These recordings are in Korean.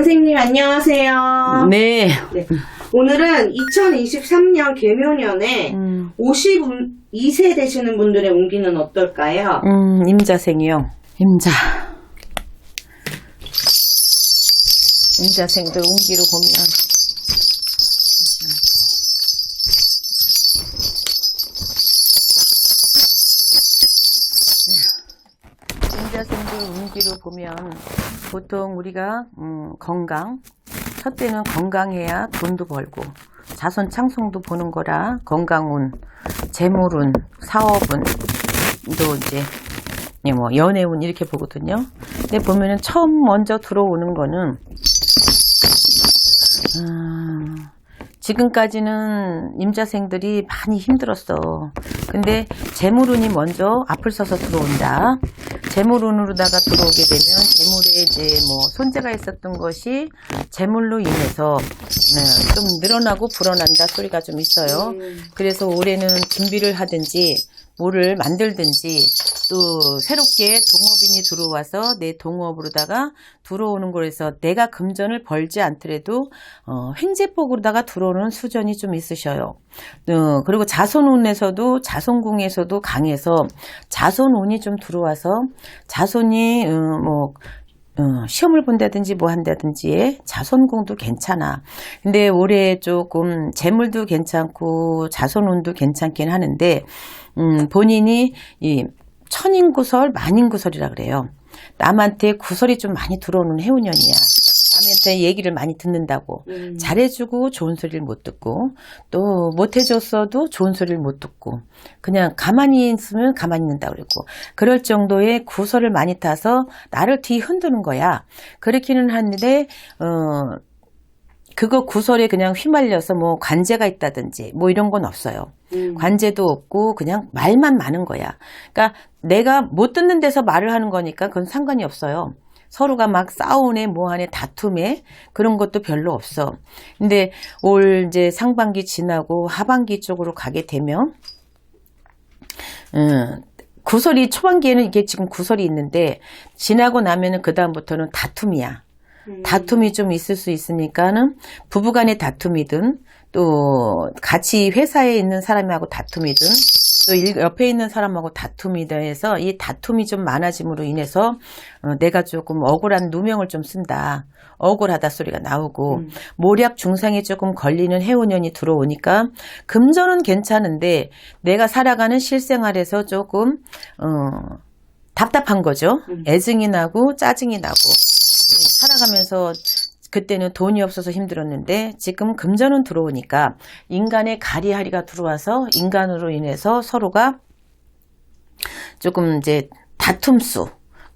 선생님 안녕하세요. 네. 네. 오늘은 2023년 개묘년에 음, 52세 되시는 분들의 운기는 어떨까요? 음, 임자생이요. 임자. 임자생들 운기로 보면 네. 임자생들 운기로 보면 보통 우리가 음, 건강 첫째는 건강해야 돈도 벌고 자손 창송도 보는 거라 건강운, 재물운, 사업운 또 이제 예, 뭐 연애운 이렇게 보거든요. 근데 보면은 처음 먼저 들어오는 거는 음, 지금까지는 임자생들이 많이 힘들었어. 근데 재물운이 먼저 앞을 서서 들어온다. 재물운으로다가 들어오게 되면 재물에 이제 뭐 손재가 있었던 것이 재물로 인해서 네, 좀 늘어나고 불어난다 소리가 좀 있어요. 음. 그래서 올해는 준비를 하든지 뭐를 만들든지 또 새롭게 동업인이 들어와서 내 동업으로다가 들어오는 거에서 내가 금전을 벌지 않더라도 어, 횡재복으로다가 들어오는 수전이 좀 있으셔요. 어, 그리고 자손운에서도 자손궁에서도 강해서 자손운이 좀 들어와서 자손이 어, 뭐 어, 시험을 본다든지 뭐 한다든지 자손궁도 괜찮아. 근데 올해 조금 재물도 괜찮고 자손운도 괜찮긴 하는데 음, 본인이 이 천인구설, 만인구설이라 그래요. 남한테 구설이 좀 많이 들어오는 해운년이야. 남한테 얘기를 많이 듣는다고. 음. 잘해주고 좋은 소리를 못 듣고 또 못해줬어도 좋은 소리를 못 듣고 그냥 가만히 있으면 가만히 있는다 그랬고 그럴 정도의 구설을 많이 타서 나를 뒤 흔드는 거야. 그렇기는 한데 어 그거 구설에 그냥 휘말려서 뭐 관제가 있다든지 뭐 이런 건 없어요. 음. 관제도 없고 그냥 말만 많은 거야. 그러니까 내가 못 듣는 데서 말을 하는 거니까 그건 상관이 없어요. 서로가 막 싸우네 뭐하네 다툼에 그런 것도 별로 없어. 근데 올 이제 상반기 지나고 하반기 쪽으로 가게 되면 음, 구설이 초반기에는 이게 지금 구설이 있는데 지나고 나면은 그 다음부터는 다툼이야. 음. 다툼이 좀 있을 수 있으니까는 부부간의 다툼이든 또 같이 회사에 있는 사람하고 다툼이든 또 일- 옆에 있는 사람하고 다툼이든 해서 이 다툼이 좀 많아짐으로 인해서 어, 내가 조금 억울한 누명을 좀 쓴다. 억울하다 소리가 나오고 음. 모략 중상에 조금 걸리는 해운년이 들어오니까 금전은 괜찮은데 내가 살아가는 실생활에서 조금 어, 답답한 거죠. 음. 애증이 나고 짜증이 나고 예, 살아가면서 그때는 돈이 없어서 힘들었는데 지금 금전은 들어오니까 인간의 가리하리가 들어와서 인간으로 인해서 서로가 조금 이제 다툼수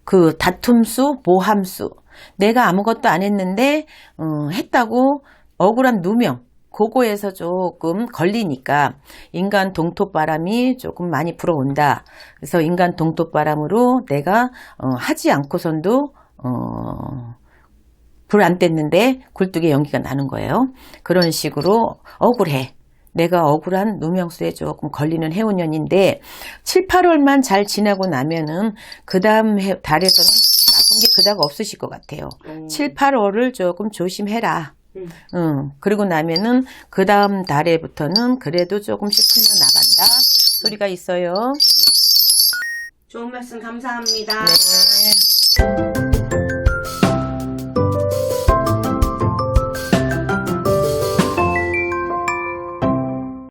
그 다툼수 모함수 내가 아무것도 안 했는데 어, 했다고 억울한 누명 그거에서 조금 걸리니까 인간 동토바람이 조금 많이 불어온다. 그래서 인간 동토바람으로 내가 어, 하지 않고선도 어, 불 안 뗐는데 굴뚝에 연기가 나는 거예요. 그런 식으로 억울해. 내가 억울한 누명수에 조금 걸리는 해운년인데 7, 8월만 잘 지나고 나면은 그 다음 달에서는 나쁜 게 그닥 없으실 것 같아요. 음. 7, 8월을 조금 조심해라. 음. 응. 그리고 나면은 그 다음 달에부터는 그래도 조금씩 풀려나간다. 소리가 있어요. 좋은 말씀 감사합니다. 네.